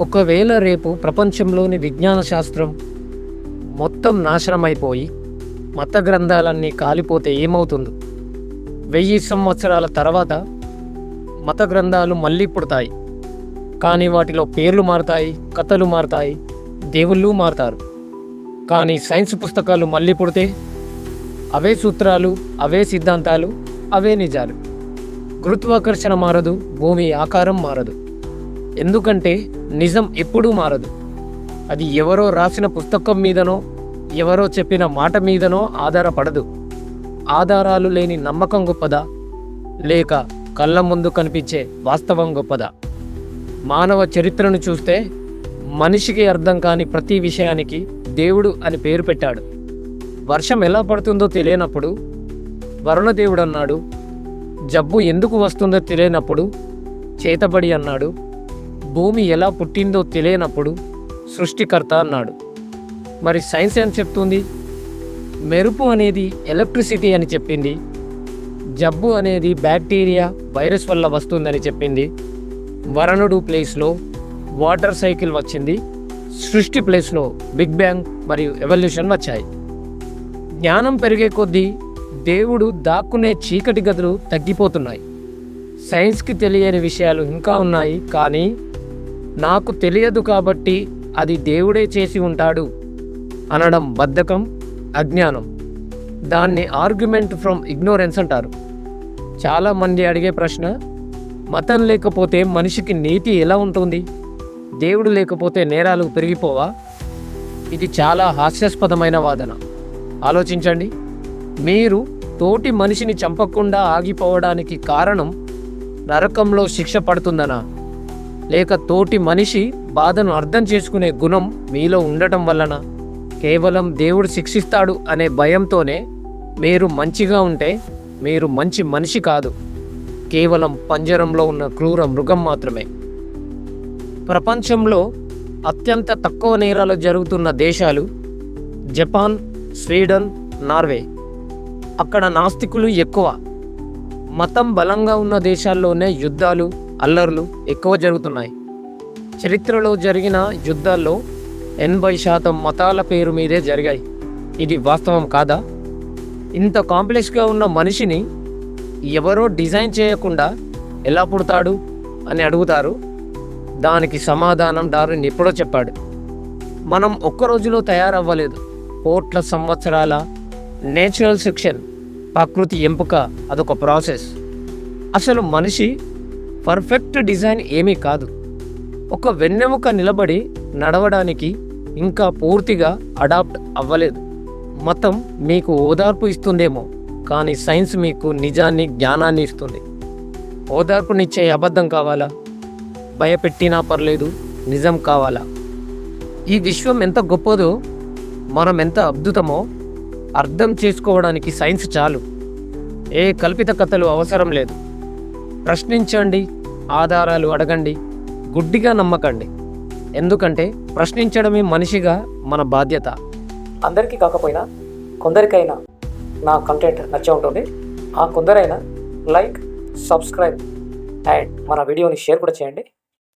ఒకవేళ రేపు ప్రపంచంలోని విజ్ఞాన శాస్త్రం మొత్తం నాశనమైపోయి మత గ్రంథాలన్నీ కాలిపోతే ఏమవుతుంది? వెయ్యి సంవత్సరాల తర్వాత మత గ్రంథాలు మళ్ళీ పుడతాయి. కానీ వాటిలో పేర్లు మారుతాయి కథలు మారుతాయి దేవుళ్ళు మారుతారు. కానీ సైన్స్ పుస్తకాలు మళ్ళీ పుడితే అవే సూత్రాలు అవే సిద్ధాంతాలు అవే నిజాలు. గురుత్వాకర్షణ మారదు భూమి ఆకారం మారదు. ఎందుకంటే నిజం ఎప్పుడూ మారదు. అది ఎవరో రాసిన పుస్తకం మీదనో ఎవరో చెప్పిన మాట మీదనో ఆధారపడదు. ఆధారాలు లేని నమ్మకం గొప్పదా లేక కళ్ళ ముందు కనిపించే వాస్తవం గొప్పదా. మానవ చరిత్రను చూస్తే మనిషికి అర్థం కాని ప్రతి విషయానికి దేవుడు అని పేరు పెట్టాడు. వర్షం ఎలా పడుతుందో తెలియనప్పుడు వరుణదేవుడు అన్నాడు జబ్బు ఎందుకు వస్తుందో తెలియనప్పుడు చేతబడి అన్నాడు భూమి ఎలా పుట్టిందో తెలియనప్పుడు సృష్టికర్త అన్నాడు. మరి సైన్స్ ఏం చెప్తుంది? మెరుపు అనేది ఎలక్ట్రిసిటీ అని చెప్పింది. జబ్బు అనేది బ్యాక్టీరియా వైరస్ వల్ల వస్తుందని చెప్పింది. వరణుడు ప్లేస్లో వాటర్ సైకిల్ వచ్చింది. సృష్టి ప్లేస్లో బిగ్ బ్యాంగ్ మరియు ఎవల్యూషన్ వచ్చాయి. జ్ఞానం పెరిగే కొద్దీ దేవుడు దాక్కునే చీకటి గదులు తగ్గిపోతున్నాయి. సైన్స్కి తెలియని విషయాలు ఇంకా ఉన్నాయి కానీ నాకు తెలియదు కాబట్టి అది దేవుడే చేసి ఉంటాడు అనడం బద్ధకం అజ్ఞానం. దాన్ని ఆర్గ్యుమెంట్ ఫ్రమ్ ఇగ్నోరెన్స్ అంటారు. చాలామంది అడిగే ప్రశ్న మతం లేకపోతే మనిషికి నీతి ఎలా ఉంటుంది? దేవుడు లేకపోతే నేరాలు పెరిగిపోవా? ఇది చాలా హాస్యాస్పదమైన వాదన. ఆలోచించండి. మీరు తోటి మనిషిని చంపకుండా ఆగిపోవడానికి కారణం నరకంలో శిక్ష పడుతుందనా? లేక తోటి మనిషి బాధను అర్థం చేసుకునే గుణం మీలో ఉండటం వలన కేవలం దేవుడు శిక్షిస్తాడు అనే భయంతోనే మీరు మంచిగా ఉంటే మీరు మంచి మనిషి కాదు. కేవలం పంజరంలో ఉన్న క్రూర మృగం మాత్రమే. ప్రపంచంలో అత్యంత తక్కువ నేరాలు జరుగుతున్న దేశాలు జపాన్ స్వీడన్ నార్వే. అక్కడ నాస్తికులు ఎక్కువ. మతం బలంగా ఉన్న దేశాల్లోనే యుద్ధాలు అల్లర్లు ఎక్కువ జరుగుతున్నాయి. చరిత్రలో జరిగిన యుద్ధాల్లో ఎనభై శాతం మతాల పేరు మీదే జరిగాయి. ఇది వాస్తవం కాదా? ఇంత కాంప్లెక్స్గా ఉన్న మనిషిని ఎవరో డిజైన్ చేయకుండా ఎలా పుడతాడు అని అడుగుతారు. దానికి సమాధానం డార్విన్ ఎప్పుడో చెప్పాడు. మనం ఒక్క రోజులో తయారవ్వలేదు. కోట్ల సంవత్సరాల నేచురల్ సెక్షన్ ప్రకృతి ఎంపిక అదొక ప్రాసెస్. అసలు మనిషి పర్ఫెక్ట్ డిజైన్ ఏమీ కాదు. ఒక వెన్నెముక నిలబడి నడవడానికి ఇంకా పూర్తిగా అడాప్ట్ అవ్వలేదు. మతం మీకు ఓదార్పు ఇస్తుందేమో కానీ సైన్స్ మీకు నిజాన్ని జ్ఞానాన్ని ఇస్తుంది. ఓదార్పునిచ్చే అబద్ధం కావాలా? భయపెట్టినా పర్లేదు నిజం కావాలా? ఈ విశ్వం ఎంత గొప్పదో మనం ఎంత అద్భుతమో అర్థం చేసుకోవడానికి సైన్స్ చాలు. ఏ కల్పిత కథలు అవసరం లేదు. ప్రశ్నించండి ఆధారాలు అడగండి గుడ్డిగా నమ్మకండి. ఎందుకంటే ప్రశ్నించడమే మనిషిగా మన బాధ్యత. అందరికీ కాకపోయినా కొందరికైనా నా కంటెంట్ నచ్చే ఉంటుంది. ఆ కొందరైనా లైక్ సబ్స్క్రైబ్ అండ్ మన వీడియోని షేర్ కూడా చేయండి.